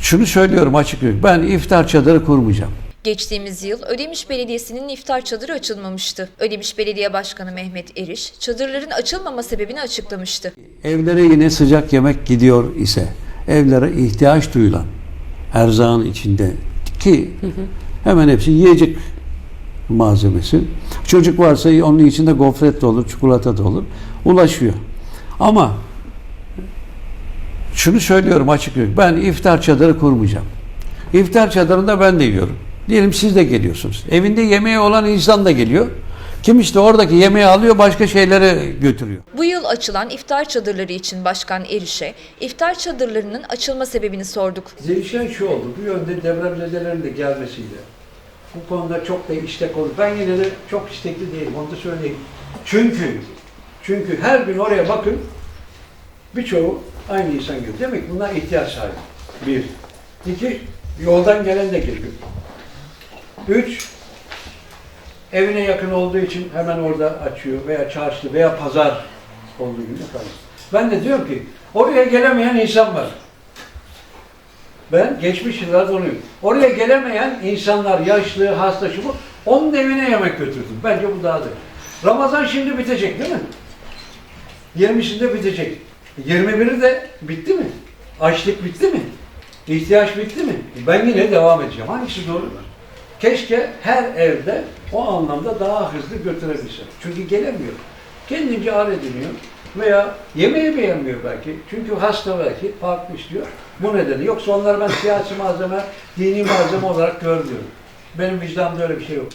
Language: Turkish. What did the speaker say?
Şunu söylüyorum açık yürekli, ben iftar çadırı kurmayacağım. Geçtiğimiz yıl Ödemiş Belediyesi'nin iftar çadırı açılmamıştı. Ödemiş Belediye Başkanı Mehmet Eriş, çadırların açılmama sebebini açıklamıştı. Evlere yine sıcak yemek gidiyor ise, evlere ihtiyaç duyulan erzağın içinde ki hemen hepsi yiyecek malzemesi. Çocuk varsa onun içinde gofret de olur, çikolata da olur. Ulaşıyor. Ama şunu söylüyorum açık ben iftar çadırı kurmayacağım. İftar çadırında ben de yiyorum. Diyelim siz de geliyorsunuz. Evinde yemeği olan insan da geliyor. Kim işte oradaki yemeği alıyor başka şeylere götürüyor. Bu yıl açılan iftar çadırları için Başkan Eriş'e iftar çadırlarının açılma sebebini sorduk. Değişen şu oldu. Bu yönde depremzedelerin de gelmesiyle. Bu konuda çok da istek oldu. Ben yine de çok istekli değilim. Onu da söyleyeyim. Çünkü çünkü her gün oraya bakın birçoğu aynı insan görüyor. Demek ki bunlar ihtiyaç sahibi. Bir. İki, yoldan gelen de geliyor. Üç, evine yakın olduğu için hemen orada açıyor veya çarşı veya pazar olduğu gibi. Ben de diyorum ki oraya gelemeyen insan var. Ben geçmiş yıllarda onu Oraya gelemeyen insanlar, yaşlı, hasta şu bu, onun evine yemek götürdüm. Bence bu daha da. Ramazan şimdi bitecek değil mi? 20'sinde bitecek. 21'i de bitti mi? Açlık bitti mi? İhtiyaç bitti mi? Ben yine devam edeceğim. Hangisi doğru? Keşke her evde o anlamda daha hızlı götürebilse. Çünkü gelemiyor. Kendince ağır ediniyor veya yemeği beğenmiyor belki. Çünkü hasta belki farklı istiyor. Bu nedeni. Yoksa onları ben siyasi malzeme, dini malzeme olarak görmüyorum. Benim vicdanımda öyle bir şey yok.